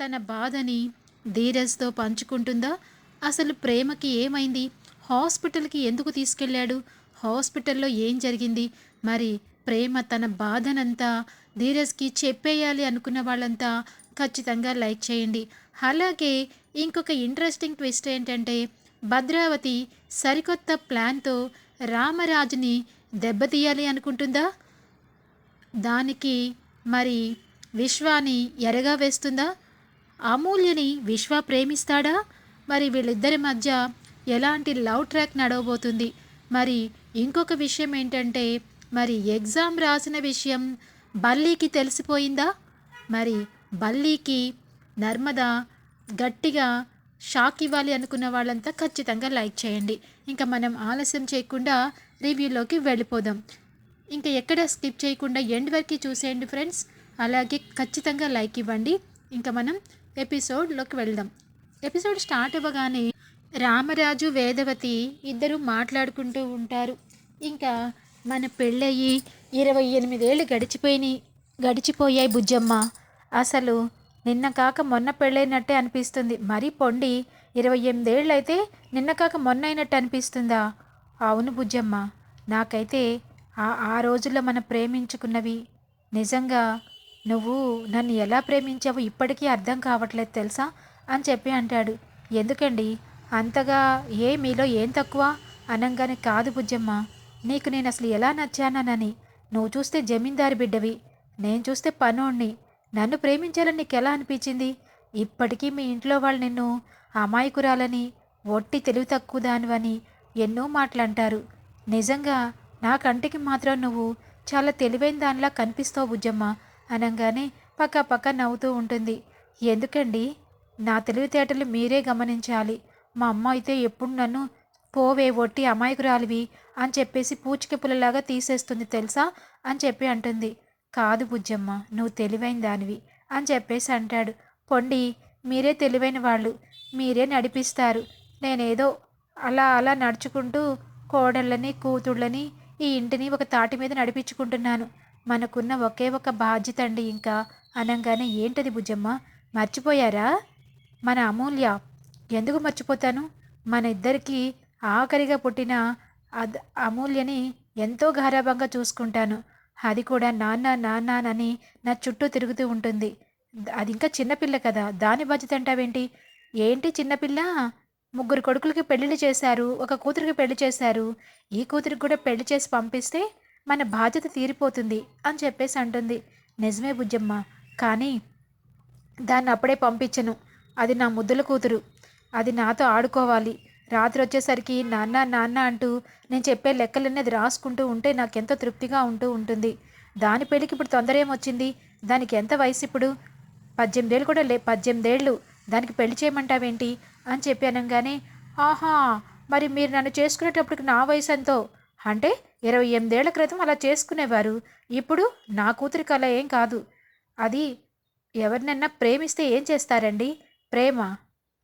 తన బాధని ధీరజ్తో పంచుకుంటుందా? అసలు ప్రేమకి ఏమైంది? హాస్పిటల్కి ఎందుకు తీసుకెళ్ళాడు? హాస్పిటల్లో ఏం జరిగింది? మరి ప్రేమ తన బాధనంతా ధీరజ్కి చెప్పేయాలి అనుకున్న వాళ్ళంతా ఖచ్చితంగా లైక్ చేయండి. అలాగే ఇంకొక ఇంట్రెస్టింగ్ ట్విస్ట్ ఏంటంటే భద్రావతి సరికొత్త ప్లాన్తో రామరాజుని దెబ్బతీయాలి అనుకుంటుందా? దానికి మరి విశ్వాని ఎరగా వేస్తుందా అమూల్యని విశ్వ ప్రేమిస్తాడా? మరి వీళ్ళిద్దరి మధ్య ఎలాంటి లవ్ ట్రాక్ నడవబోతుంది? మరి ఇంకొక విషయం ఏంటంటే మరి ఎగ్జామ్ రాసిన విషయం బల్లీకి తెలిసిపోయిందా? మరి బల్లీకి నర్మద గట్టిగా షాక్ ఇవ్వాలి అనుకున్న వాళ్ళంతా ఖచ్చితంగా లైక్ చేయండి. ఇంకా మనం ఆలస్యం చేయకుండా రివ్యూలోకి వెళ్ళిపోదాం. ఇంకా ఎక్కడ స్కిప్ చేయకుండా ఎండ్ వరకు చూసేయండి ఫ్రెండ్స్. అలాగే ఖచ్చితంగా లైక్ ఇవ్వండి. ఇంకా మనం ఎపిసోడ్లోకి వెళ్దాం. ఎపిసోడ్ స్టార్ట్ అవ్వగానే రామరాజు వేదవతి ఇద్దరు మాట్లాడుకుంటూ ఉంటారు. ఇంకా మన పెళ్ళయి ఇరవై ఎనిమిదేళ్ళు గడిచిపోయినాయి గడిచిపోయాయి బుజ్జమ్మ. అసలు నిన్న కాక మొన్న పెళ్ళైనట్టే అనిపిస్తుంది. మరీ పొండి ఇరవై ఎనిమిదేళ్ళు అయితే నిన్న కాక మొన్న అయినట్టు అనిపిస్తుందా? అవును బుజ్జమ్మ. నాకైతే ఆ ఆ రోజుల్లో మనం ప్రేమించుకున్నవి నిజంగా నువ్వు నన్ను ఎలా ప్రేమించావో ఇప్పటికీ అర్థం కావట్లేదు తెలుసా? అని చెప్పి అంటాడు. ఎందుకండి? అంతగా ఏ మీలో ఏం తక్కువ? అనంగానే కాదు బుజ్జమ్మ. నీకు నేను అసలు ఎలా నచ్చానని నువ్వు చూస్తే జమీందారి బిడ్డవి. నేను చూస్తే పనోణ్ణి. నన్ను ప్రేమించాలని నీకు ఎలా అనిపించింది? ఇప్పటికీ మీ ఇంట్లో వాళ్ళు నిన్ను అమాయకురాలని ఒట్టి తెలివి తక్కువ దానివని ఎన్నో మాటలంటారు. నిజంగా నా కంటికి మాత్రం నువ్వు చాలా తెలివైన దానిలా కనిపిస్తావు బుజ్జమ్మ. అనగానే పక్క పక్క నవ్వుతూ ఉంటుంది. ఎందుకండి? నా తెలివితేటలు మీరే గమనించాలి. మా అమ్మ అయితే ఎప్పుడు నన్ను పోవే ఒట్టి అమాయకురాలివి అని చెప్పేసి పూచిక పుల్లలాగా తీసేస్తుంది తెలుసా? అని చెప్పి అంటుంది. కాదు బుజ్జమ్మ నువ్వు తెలివైన దానివి అని చెప్పేసి అంటాడు. పొండి మీరే తెలివైన వాళ్ళు. మీరే నడిపిస్తారు. నేనేదో అలా అలా నడుచుకుంటూ కోడళ్ళని కూతుళ్ళని ఈ ఇంటిని ఒక తాటి మీద నడిపించుకుంటున్నాను. మనకున్న ఒకే ఒక బాధ్యత అండి ఇంకా. అనంగానే ఏంటది భుజమ్మ? మర్చిపోయారా? మన అమూల్య ఎందుకు మర్చిపోతాను? మన ఇద్దరికి ఆఖరిగా పుట్టిన అద్ అమూల్యని ఎంతో గారాభంగా చూసుకుంటాను. అది కూడా నాన్న నాన్ననని నా చుట్టూ తిరుగుతూ ఉంటుంది. అది ఇంకా చిన్నపిల్ల కదా దాని బాధ్యత అంటావేంటి? ఏంటి చిన్నపిల్ల ముగ్గురు కొడుకులకి పెళ్ళిళ్ళు చేశారు ఒక కూతురికి పెళ్ళి చేశారు. ఈ కూతురికి కూడా పెళ్ళి చేసి పంపిస్తే మన బాధ్యత తీరిపోతుంది అని చెప్పేసి అంటుంది. నిజమే బుజ్జమ్మ కానీ దాన్ని అప్పుడే పంపించను. అది నా ముద్దుల కూతురు. అది నాతో ఆడుకోవాలి. రాత్రి వచ్చేసరికి నాన్న నాన్న అంటూ నేను చెప్పే లెక్కలన్నది రాసుకుంటూ ఉంటే నాకు ఎంతో తృప్తిగా ఉంటూ ఉంటుంది. దాని పెళ్ళికి ఇప్పుడు తొందర ఏమొచ్చింది? దానికి ఎంత వయసు ఇప్పుడు? పద్దెనిమిదేళ్ళు కూడా లే పద్దెనిమిదేళ్ళు. దానికి పెళ్ళి చేయమంటావేంటి? అని చెప్పి అనగానే ఆహా మరి మీరు నన్ను చేసుకునేటప్పటికి నా వయసు ఎంతో? అంటే ఇరవై ఎనిమిదేళ్ళ క్రితం అలా చేసుకునేవారు. ఇప్పుడు నా కూతురికి అలా ఏం కాదు. అది ఎవరినన్నా ప్రేమిస్తే ఏం చేస్తారండి? ప్రేమ.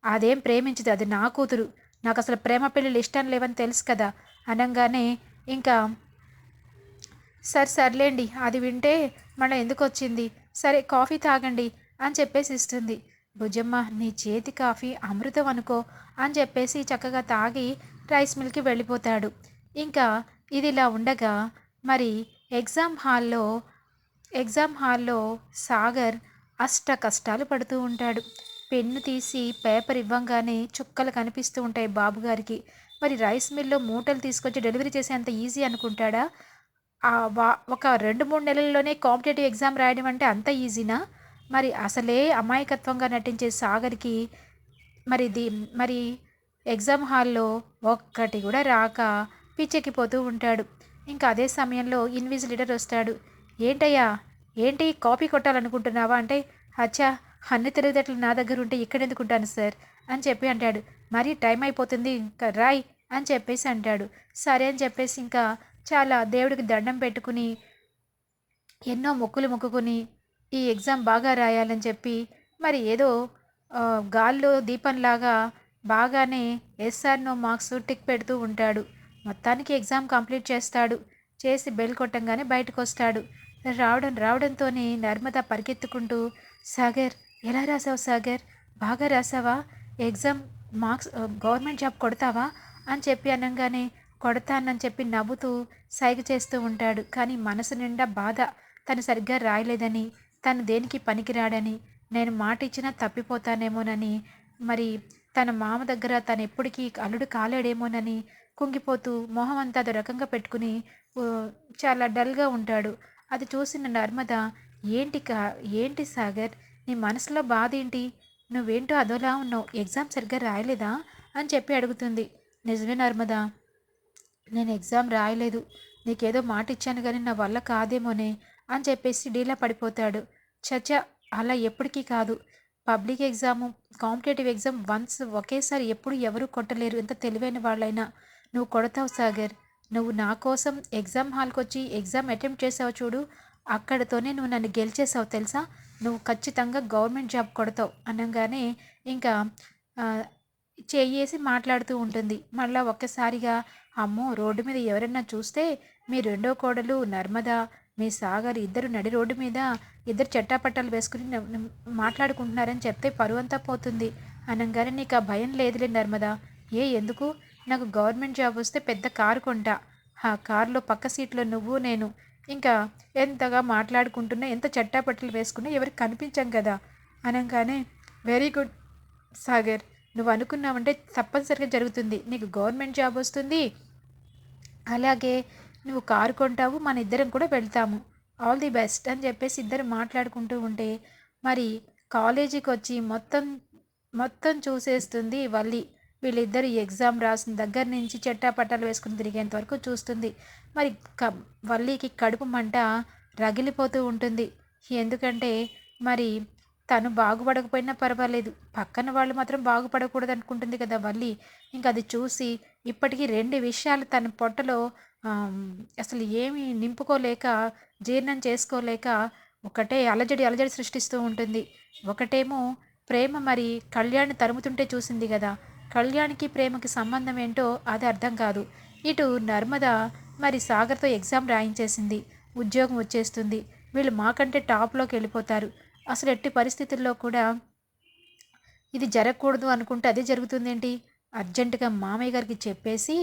అదేం ప్రేమించదు. అది నా కూతురు. నాకు అసలు ప్రేమ పెళ్ళిళ్ళు ఇష్టం లేవని తెలుసు కదా. అనగానే ఇంకా సరే సర్లేండి. అది వింటే మళ్ళీ ఎందుకు వచ్చింది సరే కాఫీ తాగండి అని చెప్పేసి ఇస్తుంది. భుజమ్మ నీ చేతి కాఫీ అమృతం అనుకో అని చెప్పేసి చక్కగా తాగి రైస్ మిల్కి వెళ్ళిపోతాడు. ఇంకా ఇదిలా ఉండగా మరి ఎగ్జామ్ హాల్లో ఎగ్జామ్ హాల్లో సాగర్ అష్ట కష్టాలు పడుతూ ఉంటాడు. పెన్ను తీసి పేపర్ ఇవ్వంగానే చుక్కలు కనిపిస్తూ ఉంటాయి బాబుగారికి మరి రైస్ మిల్లో మూటలు తీసుకొచ్చి డెలివరీ చేసేంత ఈజీ అనుకుంటాడా? ఆ వా ఒక రెండు మూడు నెలల్లోనే కాంపిటేటివ్ ఎగ్జామ్ రాయడం అంటే అంత ఈజీనా? మరి అసలే అమాయకత్వంగా నటించే సాగర్కి మరి ది మరి ఎగ్జామ్ హాల్లో ఒక్కటి కూడా రాక పిచ్చెక్కిపోతూ ఉంటాడు. ఇంకా అదే సమయంలో ఇన్విజిలేటర్ వస్తాడు. ఏంటయ్యా? ఏంటి కాపీ కొట్టాలనుకుంటున్నావా? అంటే అచ్చా అన్ని తెలివితేటలు నా దగ్గర ఉంటే ఇక్కడ ఎందుకు సార్? అని చెప్పి అంటాడు. మరీ టైం అయిపోతుంది ఇంకా రాయ్ అని చెప్పేసి అంటాడు. సరే అని చెప్పేసి ఇంకా చాలా దేవుడికి దండం పెట్టుకుని ఎన్నో మొక్కులు మొక్కుకుని ఈ ఎగ్జామ్ బాగా రాయాలని చెప్పి మరి ఏదో గాల్లో దీపంలాగా బాగానే ఎస్ఆర్ నో మార్క్స్ టిక్ పెడుతూ ఉంటాడు. మొత్తానికి ఎగ్జామ్ కంప్లీట్ చేస్తాడు. చేసి బెల్ కొట్టంగానే బయటకు వస్తాడు రావడం రావడంతోనే నర్మద పరిగెత్తుకుంటూ సాగర్ ఎలా రాసావు సాగర్? బాగా రాసావా? ఎగ్జామ్ మార్క్స్ గవర్నమెంట్ జాబ్ కొడతావా? అని చెప్పి అనగానే కొడతానని చెప్పి నవ్వుతూ సైగ చేస్తూ ఉంటాడు. కానీ మనసు నిండా బాధ. తను సరిగ్గా రాయలేదని తను దేనికి పనికిరాడని నేను మాట ఇచ్చినా తప్పిపోతానేమోనని మరి తన మామ దగ్గర తను ఎప్పటికీ అల్లుడు కాలేడేమోనని కుంగిపోతూ మొహం అంతా అదో రకంగా పెట్టుకుని చాలా డల్గా ఉంటాడు. అది చూసిన నర్మద ఏంటి కా ఏంటి సాగర్? నీ మనసులో బాధ ఏంటి? నువ్వేంటో అదోలా ఉన్నావు? ఎగ్జామ్ సరిగ్గా రాయలేదా? అని చెప్పి అడుగుతుంది. నిజమే నర్మదా. నేను ఎగ్జామ్ రాయలేదు. నీకేదో మాట ఇచ్చాను కానీ నా వల్ల కాదేమోనే? అని చెప్పేసి డీలా పడిపోతాడు. చచ్చా అలా ఎప్పటికీ కాదు. Public exam competitive exam once ఒకేసారి ఎప్పుడు ఎవరు కొట్టలేరు. ఎంత తెలివైన వాళ్ళైనా. నువ్వు కొడతావు సాగర్. నువ్వు నా కోసం ఎగ్జామ్ హాల్కి వచ్చి ఎగ్జామ్ అటెంప్ట్ చేసావు చూడు. అక్కడతోనే నువ్వు నన్ను గెలిచేసావు తెలుసా? నువ్వు ఖచ్చితంగా గవర్నమెంట్ జాబ్ కొడతావు అనగానే ఇంకా చేసి మాట్లాడుతూ ఉంటుంది. మళ్ళా ఒక్కసారిగా అమ్మో రోడ్డు మీద ఎవరైనా చూస్తే మీ రెండో కోడలు నర్మద మీ సాగర్ ఇద్దరు నడి రోడ్డు మీద ఇద్దరు చట్టాపట్టాలు వేసుకుని మాట్లాడుకుంటున్నారని చెప్తే పరువంతా పోతుంది అనగానే నీకు ఆ భయం లేదులే నర్మద. ఏ ఎందుకు? నాకు గవర్నమెంట్ జాబ్ వస్తే పెద్ద కారు కొంటా. ఆ కారులో పక్క సీట్లో నువ్వు నేను. ఇంకా ఎంతగా మాట్లాడుకుంటున్నా ఎంత చట్టాపట్టలు వేసుకున్నా ఎవరికి కనిపించాం కదా? అనగానే వెరీ గుడ్ సాగర్ నువ్వు అనుకున్నావంటే తప్పనిసరిగా జరుగుతుంది. నీకు గవర్నమెంట్ జాబ్ వస్తుంది. అలాగే నువ్వు కారు కొంటావు మన ఇద్దరం కూడా వెళ్తాము. ఆల్ ది బెస్ట్ అని చెప్పేసి ఇద్దరు మాట్లాడుకుంటూ ఉంటే మరి కాలేజీకి వచ్చి మొత్తం మొత్తం చూసేస్తుంది వల్లి. వీళ్ళిద్దరు ఎగ్జామ్ రాసిన దగ్గర నుంచి చెట్టాపట్టాలు వేసుకుని తిరిగేంత వరకు చూస్తుంది. మరి క వల్లికి కడుపు మంట రగిలిపోతూ ఉంటుంది. ఎందుకంటే మరి తను బాగుపడకపోయినా పర్వాలేదు. పక్కన వాళ్ళు మాత్రం బాగుపడకూడదు అనుకుంటుంది కదా వల్లి. ఇంకా అది చూసి ఇప్పటికీ రెండు విషయాలు తన పొట్టలో అసలు ఏమి నింపుకోలేక జీర్ణం చేసుకోలేక ఒకటే అలజడి అలజడి సృష్టిస్తూ ఉంటుంది. ఒకటేమో ప్రేమ మరి కళ్యాణ్ తరుముతుంటే చూసింది కదా. కళ్యాణ్కి ప్రేమకి సంబంధం ఏంటో అది అర్థం కాదు. ఇటు నర్మద మరి సాగర్తో ఎగ్జామ్ రాయించేసింది. ఉద్యోగం వచ్చేస్తుంది. వీళ్ళు మాకంటే టాప్లోకి వెళ్ళిపోతారు. అసలు ఎట్టి పరిస్థితుల్లో కూడా ఇది జరగకూడదు అనుకుంటే అదే జరుగుతుందేంటి? అర్జెంటుగా మామయ్య గారికి చెప్పేసి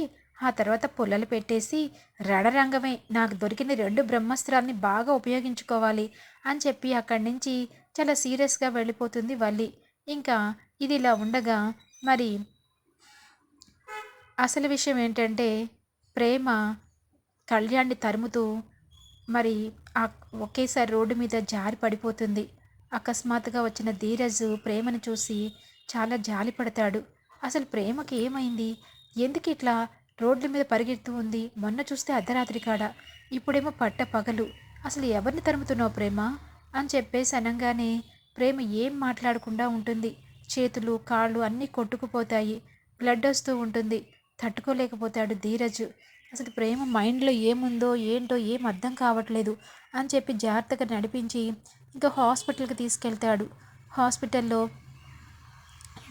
ఆ తర్వాత పుల్లలు పెట్టేసి రణరంగమే నాకు దొరికిన రెండు బ్రహ్మాస్త్రాల్ని బాగా ఉపయోగించుకోవాలి అని చెప్పి అక్కడి నుంచి చాలా సీరియస్గా వెళ్ళిపోతుంది వల్లి. ఇంకా ఇది ఇలా ఉండగా మరి అసలు విషయం ఏంటంటే ప్రేమ కళ్యాణ్ని తరుముతూ మరి ఆ ఒకేసారి రోడ్డు మీద జారి పడిపోతుంది. అకస్మాత్తుగా వచ్చిన ధీరజ్ ప్రేమను చూసి చాలా జాలి పడతాడు. అసలు ప్రేమకి ఏమైంది? ఎందుకు ఇట్లా రోడ్ల మీద పరిగెడుతూ ఉంది? మొన్న చూస్తే అర్ధరాత్రి కాడ. ఇప్పుడేమో పట్ట పగలు. అసలు ఎవరిని తరుముతున్నావు ప్రేమ? అని చెప్పేసి అనగానే ప్రేమ ఏం మాట్లాడకుండా ఉంటుంది. చేతులు కాళ్ళు అన్నీ కొట్టుకుపోతాయి. బ్లడ్ వస్తూ ఉంటుంది. తట్టుకోలేకపోతాడు ధీరజ్. అసలు ప్రేమ మైండ్లో ఏముందో ఏంటో ఏం అర్థం కావట్లేదు అని చెప్పి జాగ్రత్తగా నడిపించి ఇంకా హాస్పిటల్కి తీసుకెళ్తాడు. హాస్పిటల్లో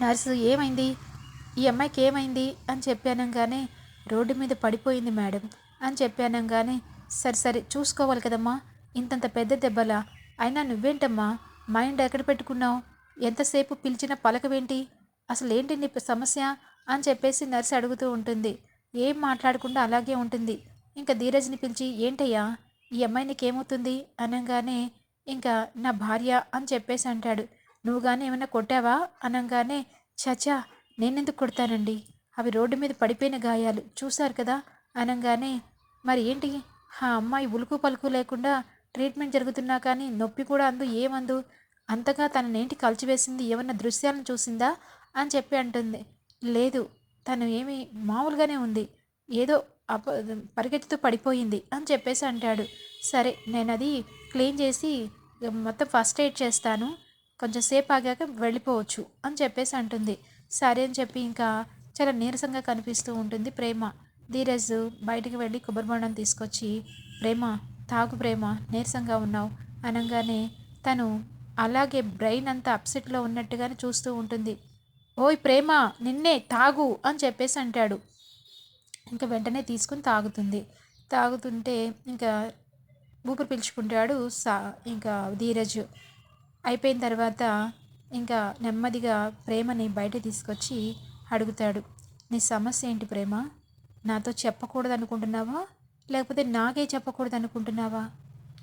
నర్సు ఏమైంది? ఈ అమ్మాయికి ఏమైంది? అని చెప్పానంగానే రోడ్డు మీద పడిపోయింది మేడం. అని చెప్పానంగానే సరే సరే చూసుకోవాలి కదమ్మా ఇంతంత పెద్ద దెబ్బలా? అయినా నువ్వేంటమ్మా మైండ్ ఎక్కడ పెట్టుకున్నావు? ఎంతసేపు పిలిచిన పలకవేంటి? అసలు ఏంటి నీ సమస్య? అని చెప్పేసి నర్సు అడుగుతూ ఉంటుంది. ఏం మాట్లాడకుండా అలాగే ఉంటుంది. ఇంకా ధీరజ్ని పిలిచి ఏంటయ్యా? ఈ అమ్మాయి నీకేమవుతుంది? అనగానే ఇంకా నా భార్య అని చెప్పేసి అంటాడు. నువ్వు కానీ ఏమైనా కొట్టావా? అనగానే చచా నేనెందుకు కొడతానండి? అవి రోడ్డు మీద పడిపోయిన గాయాలు. చూశారు కదా? అనగానే మరి ఏంటి? ఆ అమ్మాయి ఉలుకు పలుకు లేకుండా ట్రీట్మెంట్ జరుగుతున్నా కానీ నొప్పి కూడా అందు ఏమందు అంతగా తననేంటి కలిచివేసింది? ఏమన్నా దృశ్యాలను చూసిందా? అని చెప్పి అంటుంది. లేదు తను ఏమి మామూలుగానే ఉంది. ఏదో అప పరిగెత్తుతూ పడిపోయింది అని చెప్పేసి అంటాడు. సరే నేను అది క్లీన్ చేసి మొత్తం ఫస్ట్ ఎయిడ్ చేస్తాను. కొంచెం సేపు ఆగాక వెళ్ళిపోవచ్చు అని చెప్పేసి అంటుంది. సరే అని చెప్పి ఇంకా చాలా నీరసంగా కనిపిస్తూ ఉంటుంది ప్రేమ. ధీరజ్ బయటికి వెళ్ళి కొబ్బరి బొండం తీసుకొచ్చి ప్రేమ తాగు ప్రేమ నీరసంగా ఉన్నావు అనగానే తను అలాగే బ్రెయిన్ అంతా అప్సెట్లో ఉన్నట్టుగానే చూస్తూ ఉంటుంది. ఓయ్ ప్రేమ నిన్నే తాగు అని చెప్పేసి అంటాడు. ఇంకా వెంటనే తీసుకుని తాగుతుంది. తాగుతుంటే ఇంకా ఊపిరి పీల్చుకుంటాడు సా ఇంకా ధీరజ్. అయిపోయిన తర్వాత ఇంకా నెమ్మదిగా ప్రేమని బయట తీసుకొచ్చి అడుగుతాడు. నీ సమస్య ఏంటి ప్రేమ? నాతో చెప్పకూడదు అనుకుంటున్నావా లేకపోతే నాకే చెప్పకూడదు అనుకుంటున్నావా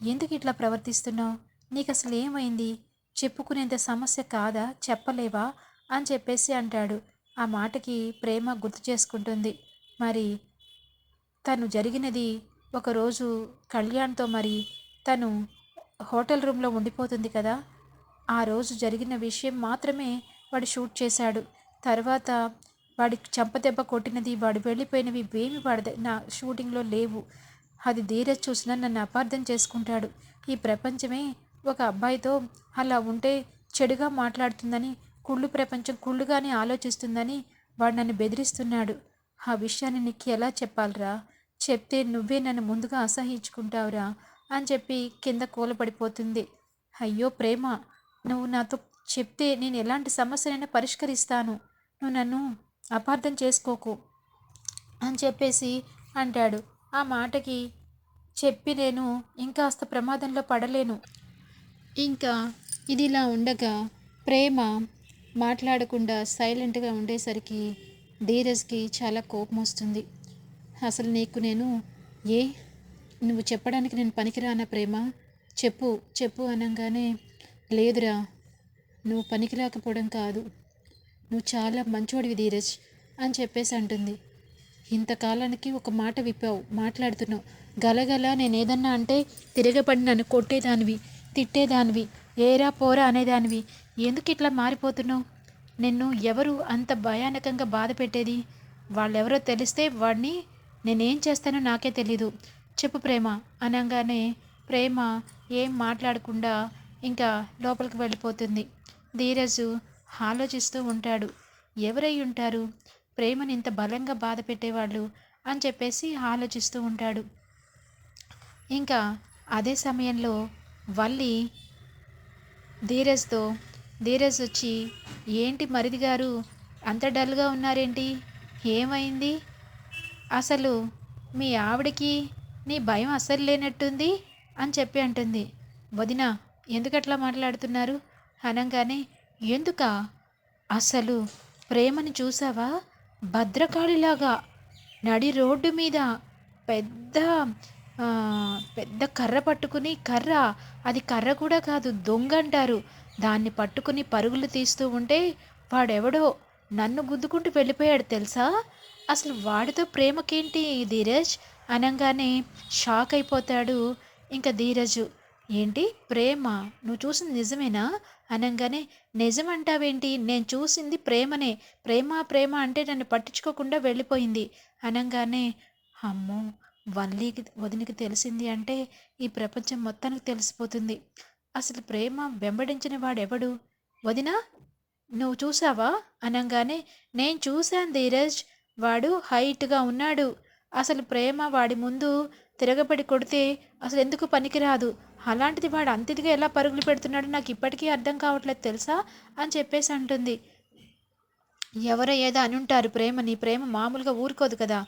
ఎందుకు ఇట్లా ప్రవర్తిస్తున్నావు? నీకు అసలు ఏమైంది? చెప్పుకునేంత సమస్య కాదా? చెప్పలేవా? అని చెప్పేసి అంటాడు. ఆ మాటకి ప్రేమ గుర్తు చేసుకుంటుంది. మరి తను జరిగినది ఒకరోజు కళ్యాణ్తో మరి తను హోటల్ రూమ్లో ఉండిపోతుంది కదా. ఆ రోజు జరిగిన విషయం మాత్రమే వాడు షూట్ చేశాడు. తర్వాత వాడి చెంపదెబ్బ కొట్టినది వాడు వెళ్ళిపోయినవి ఏమి వాడి నా షూటింగ్లో లేవు. అది ధీరజ్ చూసినా నన్ను అపార్థం చేసుకుంటాడు. ఈ ప్రపంచమే ఒక అబ్బాయితో అలా ఉంటే చెడుగా మాట్లాడుతుందని కుళ్ళు ప్రపంచం కుళ్ళుగానే ఆలోచిస్తుందని వాడు నన్ను బెదిరిస్తున్నాడు. ఆ విషయాన్ని నీకు ఎలా చెప్పాలిరా? చెప్తే నువ్వే నన్ను ముందుగా అసహించుకుంటావురా అని చెప్పి కింద కూలపడిపోతుంది అయ్యో ప్రేమ నువ్వు నాతో చెప్తే నేను ఎలాంటి సమస్యనైనా పరిష్కరిస్తాను. నువ్వు నన్ను అపార్థం చేసుకోకు అని చెప్పేసి అంటాడు. ఆ మాటకి చెప్పి నేను ఇంకాస్త ప్రమాదంలో పడలేను. ఇంకా ఇది ఇలా ఉండగా ప్రేమ మాట్లాడకుండా సైలెంట్గా ఉండేసరికి ధీరజ్కి చాలా కోపం వస్తుంది. అసలు నీకు నేను ఏ? నువ్వు చెప్పడానికి నేను పనికిరానా ప్రేమ? చెప్పు చెప్పు అనగానే లేదురా నువ్వు పనికి రాకపోవడం కాదు. నువ్వు చాలా మంచోడివి ధీరజ్ అని చెప్పేసి అంటుంది. ఇంతకాలానికి ఒక మాట విప్పావు మాట్లాడుతున్నావు. గలగల నేను ఏదన్నా అంటే తిరగబడి నన్ను కొట్టేదానివి తిట్టేదానివి ఏరా పోరా అనేదానివి. ఎందుకు ఇట్లా మారిపోతున్నావు? నిన్ను ఎవరు అంత భయానకంగా బాధ పెట్టేది? వాళ్ళెవరో తెలిస్తే వాడిని నేనేం చేస్తానో నాకే తెలీదు. చెప్పు ప్రేమ అనగానే ప్రేమ ఏం మాట్లాడకుండా ఇంకా లోపలికి వెళ్ళిపోతుంది. ధీరజు ఆలోచిస్తూ ఉంటాడు. ఎవరై ఉంటారు? ప్రేమని ఇంత బలంగా బాధ పెట్టేవాళ్ళు అని చెప్పేసి ఆలోచిస్తూ ఉంటాడు. ఇంకా అదే సమయంలో వల్లి ధీరజ్తో ధీరజ్ వచ్చి ఏంటి మరిది గారు? అంత డల్గా ఉన్నారేంటి? ఏమైంది? అసలు మీ ఆవిడకి నీ భయం అస్సలు లేనట్టుంది? అని చెప్పి అంటుంది. వదిన ఎందుకట్లా మాట్లాడుతున్నారు? అనగానే ఎందుక? అసలు ప్రేమని చూసావా? భద్రకాళిలాగా నడి రోడ్డు మీద పెద్ద పెద్ద కర్ర పట్టుకుని కర్ర అది కర్ర కూడా కాదు దొంగ అంటారు. దాన్ని పట్టుకుని పరుగులు తీస్తూ ఉంటే వాడెవడో నన్ను గుద్దుకుంటూ వెళ్ళిపోయాడు తెలుసా? అసలు వాడితో ప్రేమకేంటి ధీరజ్? అనగానే షాక్ అయిపోతాడు ఇంకా ధీరజు. ఏంటి? ప్రేమ? నువ్వు చూసింది నిజమేనా? అనగానే నిజం అంటావేంటి నేను చూసింది ప్రేమనే. ప్రేమ ప్రేమ అంటే నన్ను పట్టించుకోకుండా వెళ్ళిపోయింది. అనగానే అమ్మో వల్లీకి వదినికి తెలిసింది అంటే ఈ ప్రపంచం మొత్తానికి తెలిసిపోతుంది. అసలు ప్రేమ వెంబడించిన వాడెవడు? వదినా నువ్వు చూసావా? అనగానే నేను చూశాను ధీరజ్. వాడు హైట్గా ఉన్నాడు. అసలు ప్రేమ వాడి ముందు తిరగబడి కొడితే అసలు ఎందుకు పనికిరాదు? అలాంటిది వాడు అంతిదిగా ఎలా పరుగులు పెడుతున్నాడో నాకు ఇప్పటికీ అర్థం కావట్లేదు తెలుసా? అని చెప్పేసి అంటుంది. ఎవరో ఏదో అని ఉంటారు ప్రేమ. నీ ప్రేమ మామూలుగా ఊరుకోదు కదా?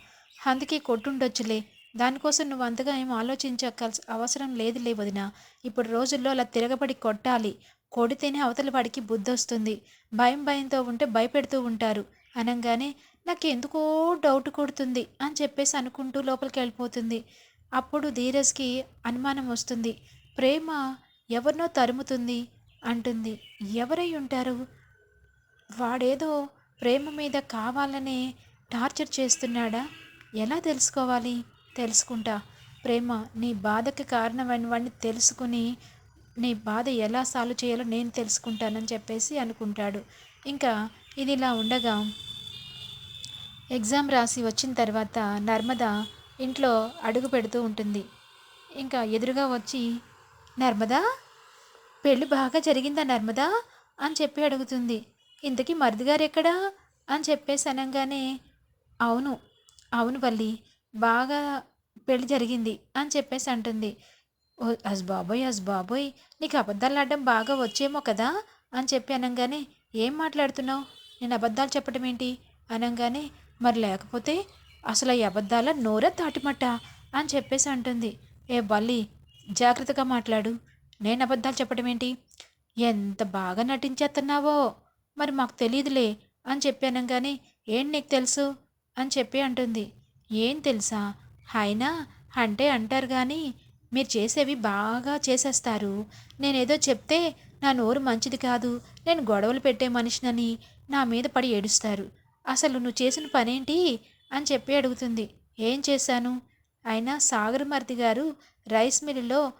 అందుకే కొట్టుండొచ్చులే. దానికోసం నువ్వు అంతగా ఏం ఆలోచించక్కల్సి అవసరం లేదులే వదిన. ఇప్పుడు రోజుల్లో అలా తిరగబడి కొట్టాలి. కొడితేనే అవతల వాడికి బుద్ధి వస్తుంది భయం భయంతో ఉంటే భయపెడుతూ ఉంటారు. అనగానే నాకు ఎందుకో డౌట్ కొడుతుంది అని చెప్పేసి అనుకుంటూ లోపలికి వెళ్ళిపోతుంది. అప్పుడు ధీరజ్కి అనుమానం వస్తుంది. ప్రేమ ఎవరినో తరుముతుంది అంటుంది. ఎవరై ఉంటారు? వాడేదో ప్రేమ మీద కావాలనే టార్చర్ చేస్తున్నాడా? ఎలా తెలుసుకోవాలి? తెలుసుకుంటా. ప్రేమ నీ బాధకి కారణమైన వాడిని తెలుసుకుని నీ బాధ ఎలా సాల్వ్ చేయాలో నేను తెలుసుకుంటానని చెప్పేసి అనుకుంటాడు. ఇంకా ఇది ఇలా ఉండగా ఎగ్జామ్ రాసి వచ్చిన తర్వాత నర్మద ఇంట్లో అడుగు పెడుతూ ఉంటుంది. ఇంకా ఎదురుగా వచ్చి నర్మదా? పెళ్ళి బాగా జరిగిందా నర్మదా? అని చెప్పి అడుగుతుంది. ఇంతకీ మరిది గారు ఎక్కడా? అని చెప్పేసి అనగానే అవును అవును వల్లి బాగా పెళ్ళి జరిగింది అని చెప్పేసి అంటుంది. ఓ అస్ బాబోయ్ అస్ బాబోయ్ నీకు అబద్ధాలు ఆడడం బాగా వచ్చేమో కదా? అని చెప్పి అనగానే ఏం మాట్లాడుతున్నావు? నేను అబద్ధాలు చెప్పడం ఏంటి? అనగానే మరి లేకపోతే అసలు ఈ అబద్ధాల నోర తాటిమట్ట అని చెప్పేసి అంటుంది. ఏ బల్లి జాగ్రత్తగా మాట్లాడు. నేను అబద్ధాలు చెప్పడం ఏంటి? ఎంత బాగా నటించేస్తున్నావో మరి మాకు తెలియదులే అని చెప్పి అనగానే ఏం నీకు తెలుసు? అని చెప్పి అంటుంది. ఏం తెలుసా? అయినా అంటే అంటారు కానీ మీరు చేసేవి బాగా చేసేస్తారు. నేనేదో చెప్తే నా నోరు మంచిది కాదు. నేను గొడవలు పెట్టే మనిషినని నా మీద పడి ఏడుస్తారు. అసలు నువ్వు చేసిన పనేంటి? అని చెప్పి అడుగుతుంది. ఏం చేశాను? అయినా సాగరమర్ది గారు రైస్ మిల్లులో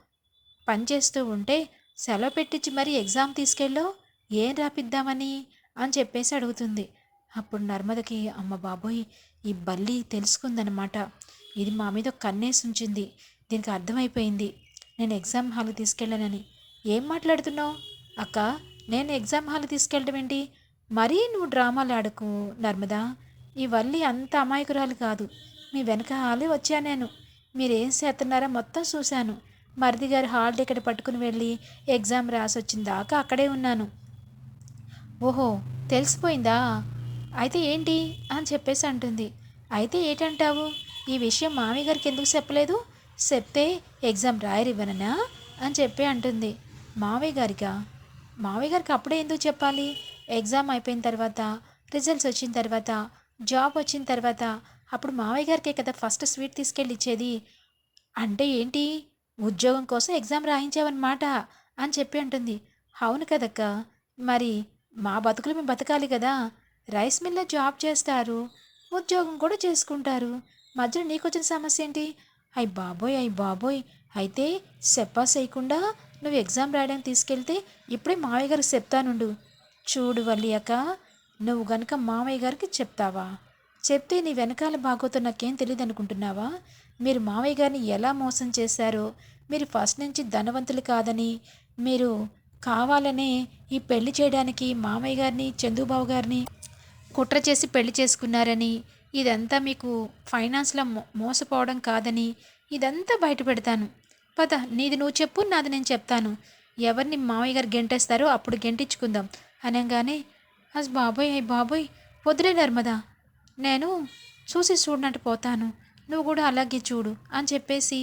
పనిచేస్తూ ఉంటే సెలవు పెట్టించి మరీ ఎగ్జామ్ తీసుకెళ్ళో ఏం రాపిద్దామని? అని చెప్పేసి అడుగుతుంది. అప్పుడు నర్మదకి అమ్మ బాబోయ్ ఈ బల్లి తెలుసుకుందనమాట ఇది మా మీద కన్నేసి ఉంచింది. దీనికి అర్థమైపోయింది. నేను ఎగ్జామ్ హాల్కి తీసుకెళ్ళానని. ఏం మాట్లాడుతున్నావు? అక్క నేను ఎగ్జామ్ హాల్ తీసుకెళ్ళడం ఏంటి? మరీ నువ్వు డ్రామాలు ఆడకు నర్మదా. ఈ వల్లి అంత అమాయకురాలు కాదు. మీ వెనక హాలే వచ్చా నేను. మీరేం చేస్తున్నారో మొత్తం చూశాను. మరిది గారు హాల్ టికెట్ పట్టుకుని వెళ్ళి ఎగ్జామ్ రాసి వచ్చిన దాకా అక్కడే ఉన్నాను. ఓహో తెలిసిపోయిందా? అయితే ఏంటి అని చెప్పేసి అంటుంది. అయితే ఏంటంటావు? ఈ విషయం మామయ్య గారికి ఎందుకు చెప్పలేదు? చెప్తే ఎగ్జామ్ రాయరివ్వననా అని చెప్పి అంటుంది. మావయ్య గారికా? మావయ్య గారికి అప్పుడే ఎందుకు చెప్పాలి? ఎగ్జామ్ అయిపోయిన తర్వాత రిజల్ట్స్ వచ్చిన తర్వాత జాబ్ వచ్చిన తర్వాత అప్పుడు మావయ్య గారికే కదా ఫస్ట్ స్వీట్ తీసుకెళ్ళి ఇచ్చేది? అంటే ఏంటి? ఉద్యోగం కోసం ఎగ్జామ్ రాయించావన్నమాట అని చెప్పి అంటుంది. అవును కదక్క. మరి మా బతుకులు మేము బతకాలి కదా? రైస్ మిల్లో జాబ్ చేస్తారు. ఉద్యోగం కూడా చేసుకుంటారు. మధ్యలో నీకు వచ్చిన సమస్య ఏంటి? అయ్యి బాబోయ్ అయ్యి బాబోయ్. అయితే చెప్పాస్ అయ్యకుండా నువ్వు ఎగ్జామ్ రాయడానికి తీసుకెళ్తే ఇప్పుడే మావయ్య గారికి చెప్తానుండు. చూడు వల్లియక నువ్వు గనక మావయ్య గారికి చెప్తావా? చెప్తే నీ వెనకాల బాగోతో నాకేం తెలియదు అనుకుంటున్నావా మీరు మావయ్య గారిని ఎలా మోసం చేశారో మీరు ఫస్ట్ నుంచి ధనవంతులు కాదని మీరు కావాలనే ఈ పెళ్ళి చేయడానికి మామయ్య గారిని చందుబాబు గారిని కుట్ర చేసి పెళ్ళి చేసుకున్నారని ఇదంతా మీకు ఫైనాన్స్లో మో మోసపోవడం కాదని ఇదంతా బయట పెడతాను పద నీది నువ్వు చెప్పు నాది నేను చెప్తాను. ఎవరిని మామయ్య గారు గెంటేస్తారో అప్పుడు గెంటించుకుందాం. అనగానే అస్ బాబోయ్ అయ్యి బాబోయ్ వదిలే నర్మదా. నేను చూసి చూడనట్టు పోతాను. నువ్వు కూడా అలాగే చూడు అని చెప్పేసి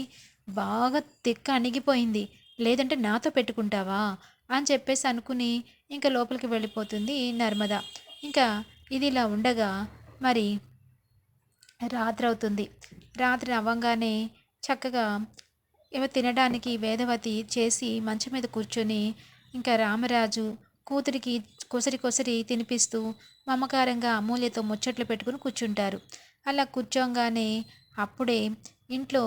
బాగా తిక్క అణిగిపోయింది. లేదంటే నాతో పెట్టుకుంటావా? అని చెప్పేసి అనుకుని ఇంకా లోపలికి వెళ్ళిపోతుంది నర్మద. ఇంకా ఇది ఇలా ఉండగా మరి రాత్రి అవుతుంది రాత్రి అవ్వగానే చక్కగా ఏమో తినడానికి వేదవతి చేసి మంచం మీద కూర్చొని ఇంకా రామరాజు కూతురికి కొసరి కొసరి తినిపిస్తూ మమకారంగా అమూల్యతో ముచ్చట్లు పెట్టుకుని కూర్చుంటారు. అలా కూర్చోగానే అప్పుడే ఇంట్లో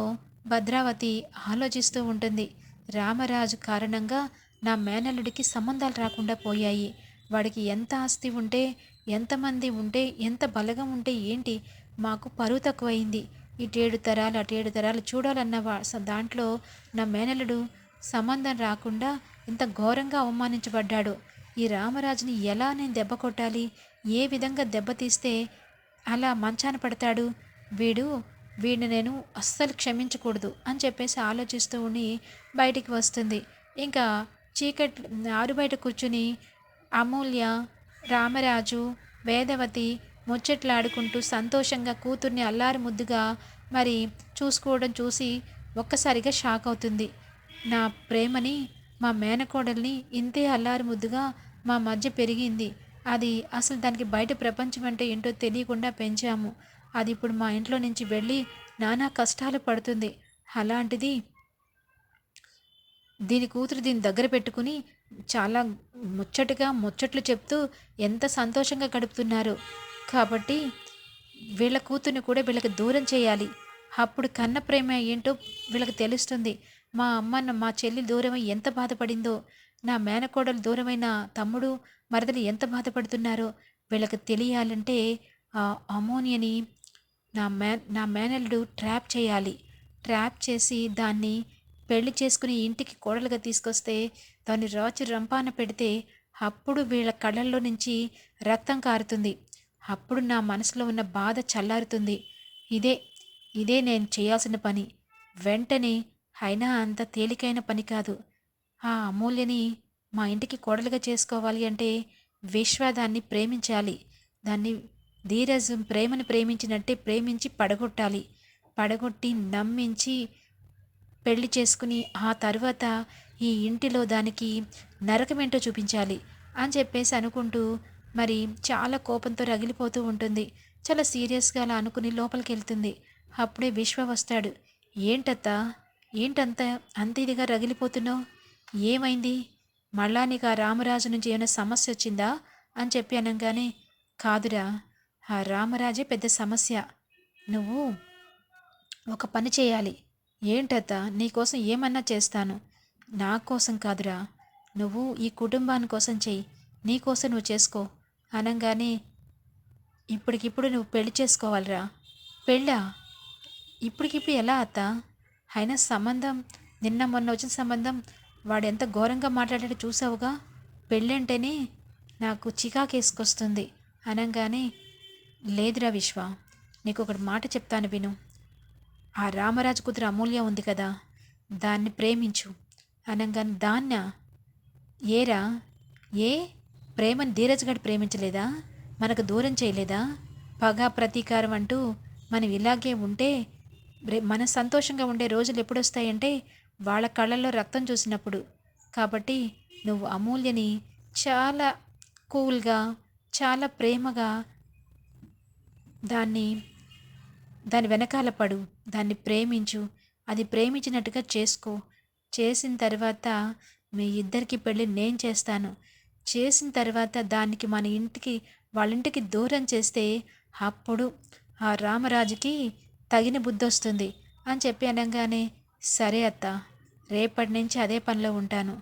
భద్రావతి ఆలోచిస్తూ ఉంటుంది. రామరాజు కారణంగా నా మేనల్లుడికి సంబంధాలు రాకుండా పోయాయి. వాడికి ఎంత ఆస్తి ఉంటే ఎంతమంది ఉంటే ఎంత బలగం ఉంటే ఏంటి? మాకు పరువు తక్కువైంది. ఇటేడు తరాలు అటేడు తరాలు చూడాలన్న దాంట్లో నా మేనలుడు సంబంధం రాకుండా ఇంత ఘోరంగా అవమానించబడ్డాడు. ఈ రామరాజుని ఎలా నేను దెబ్బ కొట్టాలి? ఏ విధంగా దెబ్బతీస్తే అలా మంచాన పడతాడు? వీడు వీడిని నేను అస్సలు క్షమించకూడదు అని చెప్పేసి ఆలోచిస్తూ ఉండి బయటికి వస్తుంది. ఇంకా చీకట్ ఆరు బయట కూర్చుని అమూల్య రామరాజు వేదవతి ముచ్చట్లాడుకుంటూ సంతోషంగా కూతుర్ని అల్లారు ముద్దుగా మరి చూసుకోవడం చూసి ఒక్కసారిగా షాక్ అవుతుంది. నా ప్రేమని మా మేనకోడల్ని ఇంతే అల్లారు ముద్దుగా మా మధ్య పెరిగింది. అది అసలు దానికి బయట ప్రపంచం అంటే ఏంటో తెలియకుండా పెంచాము. అది ఇప్పుడు మా ఇంట్లో నుంచి వెళ్ళి నానా కష్టాలు పడుతుంది. అలాంటిది దీని కూతురు దీని దగ్గర పెట్టుకుని చాలా ముచ్చటగా ముచ్చట్లు చెప్తూ ఎంత సంతోషంగా గడుపుతున్నారు. కాబట్టి వీళ్ళ కూతుర్ని కూడా వీళ్ళకి దూరం చేయాలి. అప్పుడు కన్న ప్రేమ ఏంటో వీళ్ళకి తెలుస్తుంది. మా అమ్మ మా చెల్లి దూరమై ఎంత బాధపడిందో నా మేనకోడలు దూరమైన తమ్ముడు మరదలు ఎంత బాధపడుతున్నారో వీళ్ళకి తెలియాలంటే ఆ అమోనియని నా మే నా మేనల్లుడు ట్రాప్ చేయాలి. ట్రాప్ చేసి దాన్ని పెళ్ళి చేసుకుని ఇంటికి కోడలుగా తీసుకొస్తే దాన్ని రాచి రంపాన పెడితే అప్పుడు వీళ్ళ కళ్ళల్లో నుంచి రక్తం కారుతుంది. అప్పుడు నా మనసులో ఉన్న బాధ చల్లారుతుంది. ఇదే ఇదే నేను చేయాల్సిన పని. వెంటనే అయినా అంత తేలికైన పని కాదు. ఆ అమూల్యని మా ఇంటికి కోడలుగా చేసుకోవాలి అంటే విశ్వ దాన్ని ప్రేమించాలి. దాన్ని ధీరజ్ ప్రేమను ప్రేమించినట్టే ప్రేమించి పడగొట్టాలి. పడగొట్టి నమ్మించి పెళ్ళి చేసుకుని ఆ తర్వాత ఈ ఇంటిలో దానికి నరకమేంటో చూపించాలి అని చెప్పేసి అనుకుంటూ మరి చాలా కోపంతో రగిలిపోతూ ఉంటుంది. చాలా సీరియస్గా అలా అనుకుని లోపలికి వెళ్తుంది. అప్పుడే విశ్వ వస్తాడు. ఏంటత్తా? ఏంటంత అంత ఇదిగా రగిలిపోతున్నావు? ఏమైంది? మళ్ళా నీకు ఆ రామరాజు నుంచి ఏమైనా సమస్య వచ్చిందా? అని చెప్పి అనగానే కాదురా ఆ రామరాజే పెద్ద సమస్య. నువ్వు ఒక పని చేయాలి. ఏంటత్త? నీకోసం ఏమన్నా చేస్తాను. నా కోసం కాదురా. నువ్వు ఈ కుటుంబాని కోసం చెయ్యి. నీకోసం నువ్వు చేసుకో. అనగానే ఇప్పటికిప్పుడు నువ్వు పెళ్ళి చేసుకోవాలిరా. పెళ్ళా? ఇప్పటికిప్పుడు ఎలా అత్త? అయినా సంబంధం నిన్న మొన్న వచ్చిన సంబంధం వాడు ఎంత ఘోరంగా మాట్లాడాడో చూసావుగా? పెళ్ళంటేనే నాకు చికాకేసుకొస్తుంది. అనగానే లేదురా విశ్వ నీకు ఒకటి మాట చెప్తాను విను. ఆ రామరాజు కూతురు అమూల్య ఉంది కదా. దాన్ని ప్రేమించు. అనగానే దాన్న ఏరా ఏ? ప్రేమను ధీరజ్ గడు ప్రేమించలేదా? మనకు దూరం చేయలేదా? పగ ప్రతీకారం అంటూ మనం ఇలాగే ఉంటే మన సంతోషంగా ఉండే రోజులు ఎప్పుడొస్తాయంటే వాళ్ళ కళ్ళల్లో రక్తం చూసినప్పుడు. కాబట్టి నువ్వు అమూల్యని చాలా కూల్గా చాలా ప్రేమగా దాన్ని దాని వెనకాల పడు దాన్ని ప్రేమించు. అది ప్రేమించినట్టుగా చేసుకో. చేసిన తర్వాత మీ ఇద్దరికి పెళ్ళి నేను చేస్తాను. చేసిన తర్వాత దానికి మన ఇంటికి వాళ్ళ ఇంటికి దూరం చేస్తే అప్పుడు ఆ రామరాజుకి తగిన బుద్ధి వస్తుంది అని చెప్పి అనగానే సరే అత్త రేపటి నుంచి అదే పనిలో ఉంటాను.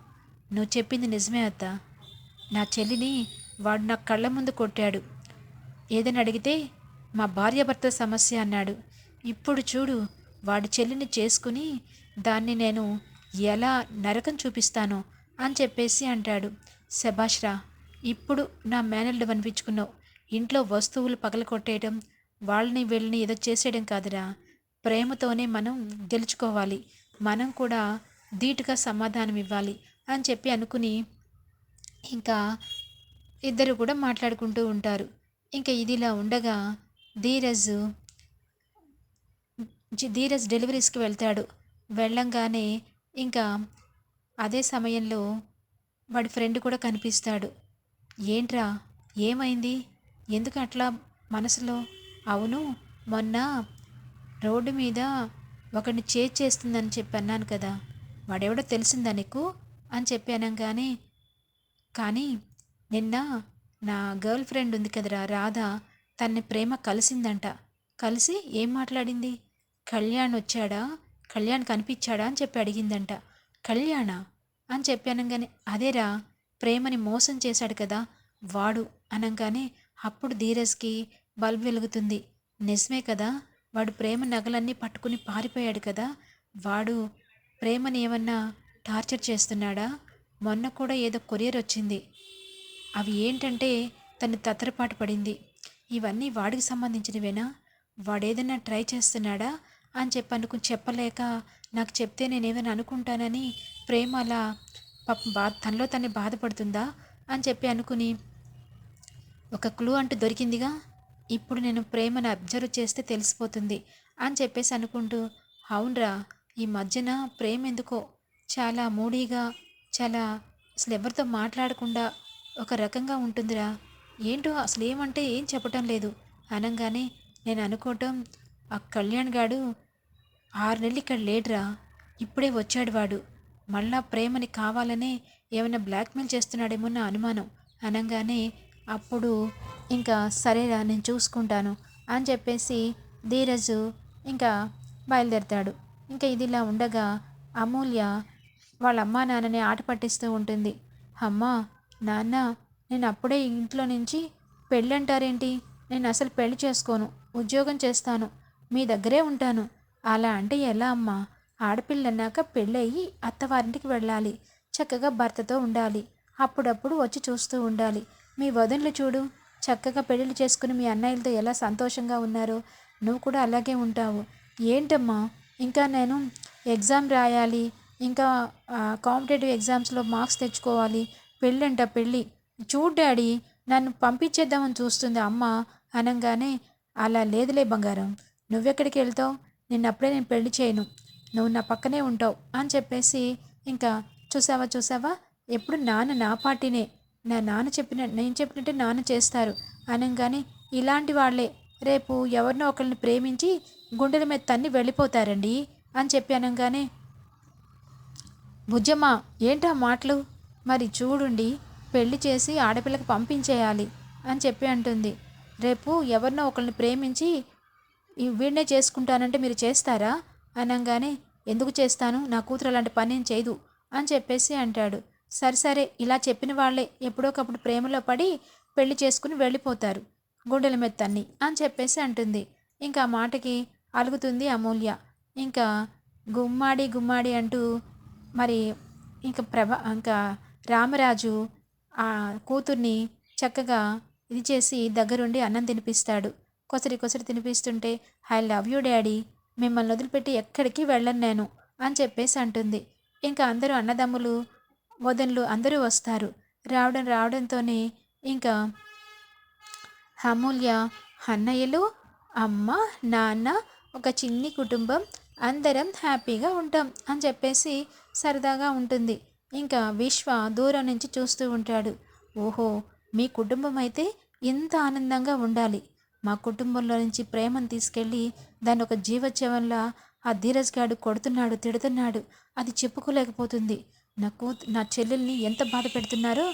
నువ్వు చెప్పింది నిజమే అత్త. నా చెల్లిని వాడు నా కళ్ళ ముందు కొట్టాడు. ఏదని అడిగితే మా భార్యాభర్త సమస్య అన్నాడు. ఇప్పుడు చూడు వాడి చెల్లిని చేసుకుని దాన్ని నేను ఎలా నరకం చూపిస్తానో అని చెప్పేసి అంటాడు. శభాష్రా ఇప్పుడు నా మేనల్డ్ అనిపించుకున్నావు ఇంట్లో వస్తువులు పగలకొట్టేయడం వాళ్ళని వీళ్ళని ఏదో చేసేయడం కాదురా. ప్రేమతోనే మనం గెలుచుకోవాలి. మనం కూడా ధీటుగా సమాధానం ఇవ్వాలి అని చెప్పి అనుకుని ఇంకా ఇద్దరు కూడా మాట్లాడుకుంటూ ఉంటారు. ఇంకా ఇదిలా ఉండగా ధీరజ్ ధీరజ్ డెలివరీస్కి వెళ్తాడు. వెళ్ళంగానే ఇంకా అదే సమయంలో వాడి ఫ్రెండ్ కూడా కనిపిస్తాడు. ఏంట్రా ఏమైంది? ఎందుకు అట్లా మనసులో? అవును మొన్న రోడ్డు మీద ఒకడిని చేజ్ చేస్తుందని చెప్పి అన్నాను కదా వాడెవడో తెలిసిందా నీకు? అని చెప్పి అనగానే కానీ నిన్న నా గర్ల్ ఫ్రెండ్ ఉంది కదరా రాధా తన్ని ప్రేమ కలిసిందంట. కలిసి ఏం మాట్లాడింది? కళ్యాణ్ వచ్చాడా? కళ్యాణ్ కనిపించాడా అని చెప్పి అడిగిందంట. కళ్యాణ? అని చెప్పి అనగానే అదేరా ప్రేమని మోసం చేశాడు కదా వాడు అనగానే అప్పుడు ధీరజ్కి బల్బ్ వెలుగుతుంది. నిజమే కదా వాడు ప్రేమ నగలన్నీ పట్టుకుని పారిపోయాడు కదా వాడు ప్రేమని ఏమన్నా టార్చర్ చేస్తున్నాడా? మొన్న కూడా ఏదో కొరియర్ వచ్చింది. అవి ఏంటంటే తను తత్తరపాటు పడింది. ఇవన్నీ వాడికి సంబంధించినవేనా? వాడేదైనా ట్రై చేస్తున్నాడా? అని చెప్పి అనుకుని చెప్పలేక నాకు చెప్తే నేను ఏమైనా అనుకుంటానని ప్రేమ అలా పాపం బా తనలో తనే బాధపడుతుందా? అని చెప్పి అనుకుని ఒక క్లూ అంటూ దొరికిందిగా? ఇప్పుడు నేను ప్రేమను అబ్జర్వ్ చేస్తే తెలిసిపోతుంది అని చెప్పేసి అనుకుంటూ అవునరా ఈ మధ్యన ప్రేమ ఎందుకో? చాలా మూడీగా చాలా అసలు ఎవరితో మాట్లాడకుండా ఒక రకంగా ఉంటుందిరా. ఏంటో అసలు ఏమంటే ఏం చెప్పటం లేదు. అనగానే నేను అనుకోవటం ఆ కళ్యాణ్ గాడు ఆరు నెలలు ఇక్కడ లేడ్రా ఇప్పుడే వచ్చాడు వాడు. మళ్ళా ప్రేమని కావాలనే ఏమైనా బ్లాక్మెయిల్ చేస్తున్నాడేమో నా అనుమానం. అనగానే అప్పుడు ఇంకా సరేరా నేను చూసుకుంటాను అని చెప్పేసి ధీరజు ఇంకా బయలుదేరతాడు. ఇంకా ఇదిలా ఉండగా అమూల్య వాళ్ళ అమ్మా నాన్నని ఆట పట్టిస్తూ ఉంటుంది. అమ్మా నాన్న నేను అప్పుడే ఇంట్లో నుంచి పెళ్ళి అంటారేంటి నేను అసలు పెళ్ళి చేసుకోను ఉద్యోగం చేస్తాను మీ దగ్గరే ఉంటాను. అలా అంటే ఎలా అమ్మా? ఆడపిల్లన్నాక పెళ్ళయి అత్తవారింటికి వెళ్ళాలి చక్కగా భర్తతో ఉండాలి అప్పుడప్పుడు వచ్చి చూస్తూ ఉండాలి. మీ వదినలు చూడు చక్కగా పెళ్ళిళ్ళు చేసుకుని మీ అన్నయ్యలతో ఎలా సంతోషంగా ఉన్నారో. నువ్వు కూడా అలాగే ఉంటావు. ఏంటమ్మా? ఇంకా నేను ఎగ్జామ్ రాయాలి ఇంకా కాంపిటేటివ్ ఎగ్జామ్స్లో మార్క్స్ తెచ్చుకోవాలి పెళ్ళంట పెళ్ళి. చూడు డాడీ నన్ను పంపించేద్దామని చూస్తుంది అమ్మ అనగానే అలా లేదులే బంగారం నువ్వెక్కడికి వెళ్తావు? నిన్నప్పుడే నేను పెళ్ళి చేయను నువ్వు నా పక్కనే ఉంటావు అని చెప్పేసి ఇంకా చూసావా చూసావా? ఎప్పుడు నాన్న నా పార్టీనే నా నాన్న చెప్పిన నేను చెప్పినట్టే నాన్న చేస్తారు అనగానే ఇలాంటి వాళ్ళే రేపు ఎవరినో ఒకరిని ప్రేమించి గుండెల మీద తన్ని వెళ్ళిపోతారండి అని చెప్పి అనగానే బుజ్జమ్మ ఏంటా మాటలు? మరి చూడండి పెళ్ళి చేసి ఆడపిల్లకి పంపించేయాలి అని చెప్పి అంటుంది. రేపు ఎవరినో ఒకరిని ప్రేమించి వీడినే చేసుకుంటానంటే మీరు చేస్తారా? అనగానే ఎందుకు చేస్తాను? నా కూతురు అలాంటి పని నేను చేయదు అని చెప్పేసి అంటాడు. సరే సరే ఇలా చెప్పిన వాళ్ళే ఎప్పుడోకప్పుడు ప్రేమలో పడి పెళ్ళి చేసుకుని వెళ్ళిపోతారు గుండెల మెత్తాన్ని అని చెప్పేసి అంటుంది. ఇంకా మాటకి అలుగుతుంది అమూల్య. ఇంకా గుమ్మాడి గుమ్మాడి అంటూ మరి ఇంకా ప్రభ ఇంకా రామరాజు ఆ కూతుర్ని చక్కగా ఇది చేసి దగ్గరుండి అన్నం తినిపిస్తాడు. కొసరి కొసరి తినిపిస్తుంటే ఐ లవ్ యూ డాడీ మిమ్మల్ని వదిలిపెట్టి ఎక్కడికి వెళ్ళను నేను అని చెప్పేసి అంటుంది. ఇంకా అందరూ అన్నదమ్ములు వదనులు అందరూ వస్తారు. రావడం రావడంతోనే ఇంకా అమూల్య అన్నయ్యలు అమ్మ నాన్న ఒక చిన్ని కుటుంబం అందరం హ్యాపీగా ఉంటాం అని చెప్పేసి సరదాగా ఉంటుంది. ఇంకా విశ్వ దూరం నుంచి చూస్తూ ఉంటాడు. ఓహో మీ కుటుంబం అయితే ఇంత ఆనందంగా ఉండాలి. మా కుటుంబంలో నుంచి ప్రేమను తీసుకెళ్ళి దాన్ని ఒక జీవోత్సవంలా ఆ ధీరజ్ గాడు కొడుతున్నాడు తిడుతున్నాడు. అది చెప్పుకోలేకపోతుంది. నా కూతు నా చెల్లెల్ని ఎంత బాధ పెడుతున్నారో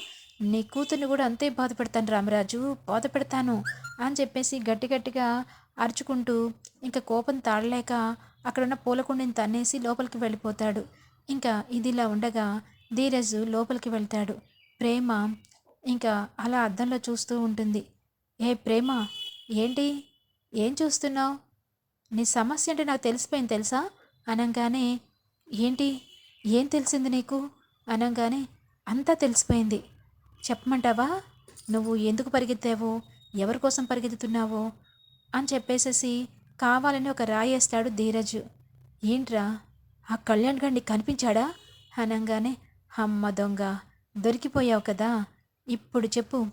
నీ కూతుర్ని కూడా అంతే బాధ పెడతాను రామరాజు. బాధ పెడతాను అని చెప్పేసి గట్టి గట్టిగా అరుచుకుంటూ ఇంకా కోపం తాడలేక అక్కడున్న పూలకుండిని తన్నేసి లోపలికి వెళ్ళిపోతాడు. ఇంకా ఇదిలా ఉండగా ధీరజ్ లోపలికి వెళ్తాడు. ప్రేమ ఇంకా అలా అద్దంలో చూస్తూ ఉంటుంది. ఏ ప్రేమ? ఏంటి? ఏం చూస్తున్నావు? నీ సమస్య అంటే నాకు తెలిసిపోయింది తెలుసా? అనగానే ఏంటి? ఏం తెలిసింది నీకు? అనగానే అంతా తెలిసిపోయింది. చెప్పమంటావా? నువ్వు ఎందుకు పరిగెత్తావో? ఎవరి కోసం పరిగెత్తుతున్నావో? అని చెప్పేసేసి కావాలని ఒక రాయేస్తాడు ధీరజ్. ఏంట్రా? ఆ కళ్యాణ్ గండి కనిపించాడా? అనగానే అమ్మ దొంగ దొరికిపోయావు కదా. ఇప్పుడు చెప్పు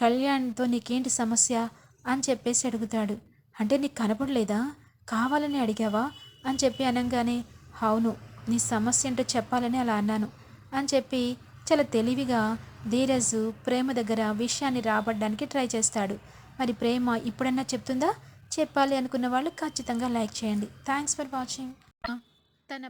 కళ్యాణ్తో నీకేంటి సమస్య? అని చెప్పేసి అడుగుతాడు. అంటే నీకు కనపడలేదా? కావాలని అడిగావా? అని చెప్పి అనగానే అవును నీ సమస్య ఏంటో చెప్పాలని అలా అన్నాను. అని చెప్పి చాలా తెలివిగా ధీరజు ప్రేమ దగ్గర విషయాన్ని రాబడ్డానికి ట్రై చేస్తాడు. మరి ప్రేమ ఇప్పుడన్నా చెప్తుందా? చెప్పాలి అనుకున్న వాళ్ళు ఖచ్చితంగా లైక్ చేయండి. థ్యాంక్స్ ఫర్ వాచింగ్ తన